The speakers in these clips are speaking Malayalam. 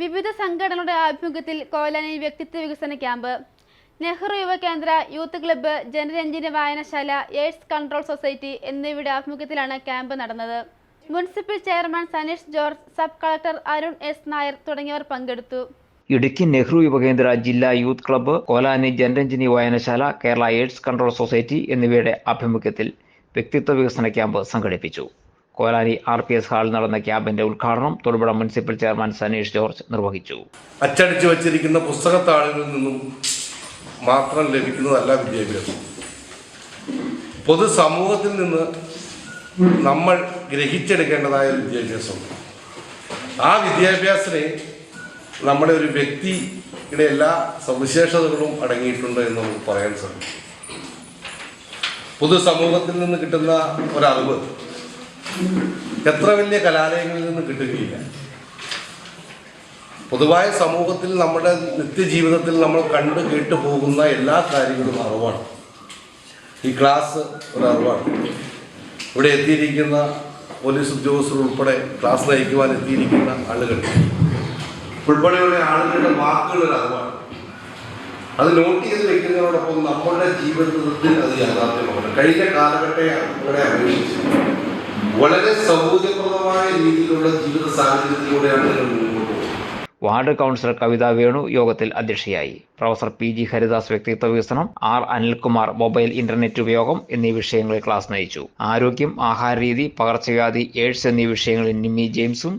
വിവിധ സംഘടനകളുടെ ആഭിമുഖ്യത്തിൽ കോലാനി വ്യക്തിത്വ വികസന camp Nehru Yuvakendra youth club Janaranjini വായനശാല എയ്ഡ്സ് കൺട്രോൾ സൊസൈറ്റി എന്നിവയുടെ ആഭിമുഖ്യത്തിലാണ് ക്യാമ്പ് നടന്നത്. Municipal chairman Sanish George sub collector Arun S Nair തുടങ്ങിയവർ പങ്കെടുത്തു. ഇടുക്കി നെഹ്റു യുവകേന്ദ്ര ജില്ലാ യൂത്ത് ക്ലബ്ബ് കോലാനി ജനരഞ്ജിനി വായനശാല കേരള എയ്ഡ്സ് കൺട്രോൾ സൊസൈറ്റി എന്നിവയുടെ ആഭിമുഖ്യത്തിൽ വ്യക്തിത്വ വികസന ക്യാമ്പ് സംഘടിപ്പിച്ചു. കോലാനി ആർ പി എസ് ഹാളിൽ നടന്ന ക്യാമ്പിന്റെ ഉദ്ഘാടനം Thodupuzha municipal chairman Sanish George നിർവഹിച്ചു. അച്ചടിച്ചു വച്ചിരിക്കുന്ന പുസ്തകത്താളുകളിൽ നിന്നും മാത്രം ലഭിക്കുന്നതല്ല വിദ്യാഭ്യാസം. പൊതുസമൂഹത്തിൽ നിന്ന് നമ്മൾ ഗ്രഹിച്ചെടുക്കേണ്ടതായ ഒരു വിദ്യാഭ്യാസമുണ്ട് ആ വിദ്യാഭ്യാസത്തിന് നമ്മുടെ ഒരു വ്യക്തിയുടെ എല്ലാ സവിശേഷതകളും അടങ്ങിയിട്ടുണ്ട് എന്ന് നമുക്ക് പറയാൻ സാധിക്കും. പൊതുസമൂഹത്തിൽ നിന്ന് കിട്ടുന്ന ഒരറിവ് എത്ര വലിയ കലാലയങ്ങളിൽ നിന്ന് കിട്ടുകയില്ല. പൊതുവായ സമൂഹത്തിൽ നമ്മുടെ നിത്യജീവിതത്തിൽ നമ്മൾ കണ്ട് കേട്ടു പോകുന്ന എല്ലാ കാര്യങ്ങളും അറിവാണ്. ഈ ക്ലാസ് ഒരു അറിവാണ്. ഇവിടെ എത്തിയിരിക്കുന്ന പോലീസ് ഉദ്യോഗസ്ഥർ ഉൾപ്പെടെ ക്ലാസ് നയിക്കുവാൻ എത്തിയിരിക്കുന്ന ആളുകൾ. ഉൾപ്പെടെയുള്ള ആളുകളുടെ വാക്കുകൾ അറിവാണ്. അത് നോട്ട് ചെയ്ത് വെക്കുന്നതോടൊപ്പം നമ്മുടെ ജീവിതത്തിൽ അത് യാഥാർത്ഥ്യമാണ് കഴിഞ്ഞ കാലഘട്ടങ്ങളെ അപേക്ഷിച്ച് വളരെ സൗകര്യപ്രദമായ രീതിയിലുള്ള ജീവിത സാഹചര്യത്തിലൂടെയാണ് മുന്നോട്ട് വാർഡ് കൗൺസിലർ കവിത വേണു യോഗത്തിൽ അധ്യക്ഷയായി. പ്രൊഫസർ പി ജി ഹരിദാസ് വ്യക്തിത്വ വികസനം ആർ അനിൽകുമാർ മൊബൈൽ ഇന്റർനെറ്റ് ഉപയോഗം എന്നീ വിഷയങ്ങളിൽ ക്ലാസ് നയിച്ചു. ആരോഗ്യം ആഹാരരീതി പകർച്ചവ്യാധി എയ്ഡ്സ് എന്നീ വിഷയങ്ങളിൽ നിമ്മി ജെയിംസും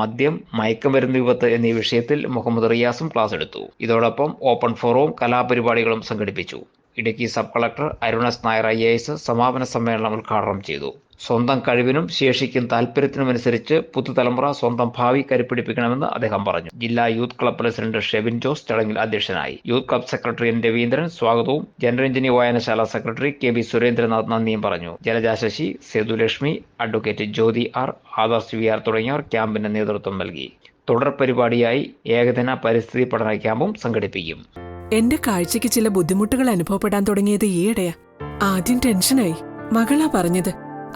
മദ്യം മയക്കുമരുന്ന് വിപത്ത് എന്നീ വിഷയത്തിൽ മുഹമ്മദ് റിയാസും ക്ലാസ് എടുത്തു. ഇതോടൊപ്പം ഓപ്പൺ ഫോറവും കലാപരിപാടികളും സംഘടിപ്പിച്ചു. ഇടുക്കി സബ് കളക്ടർ അരുണസ് നായർ ഐ സമാപന സമ്മേളനം ഉദ്ഘാടനം ചെയ്തു. സ്വന്തം കഴിവിനും ശേഷിക്കും താല്പര്യത്തിനുമനുസരിച്ച് പുതുതലമുറ സ്വന്തം ഭാവി കരുപ്പിടിപ്പിക്കണമെന്ന് അദ്ദേഹം പറഞ്ഞു. ജില്ലാ youth club president Shebin Jose ചടങ്ങിൽ അധ്യക്ഷനായി. Youth club secretary N Raveendran സ്വാഗതവും ജനറൽ എഞ്ചിനീയർ വായനശാല സെക്രട്ടറി കെ ബി സുരേന്ദ്രനാഥ് നന്ദിയും പറഞ്ഞു. Jalajasasi Sethulakshmi advocate Jyothi R Adarsh V R തുടങ്ങിയവർ ക്യാമ്പിന് നേതൃത്വം നൽകി. തുടർ പരിപാടിയായി ഏകദിന പരിസ്ഥിതി പഠന ക്യാമ്പും സംഘടിപ്പിക്കും. എന്റെ കാഴ്ചയ്ക്ക് ചില ബുദ്ധിമുട്ടുകൾ അനുഭവപ്പെടാൻ തുടങ്ങിയത് ഈയിടെയാ. ആദ്യം ടെൻഷനായി. മകളാ പറഞ്ഞത്.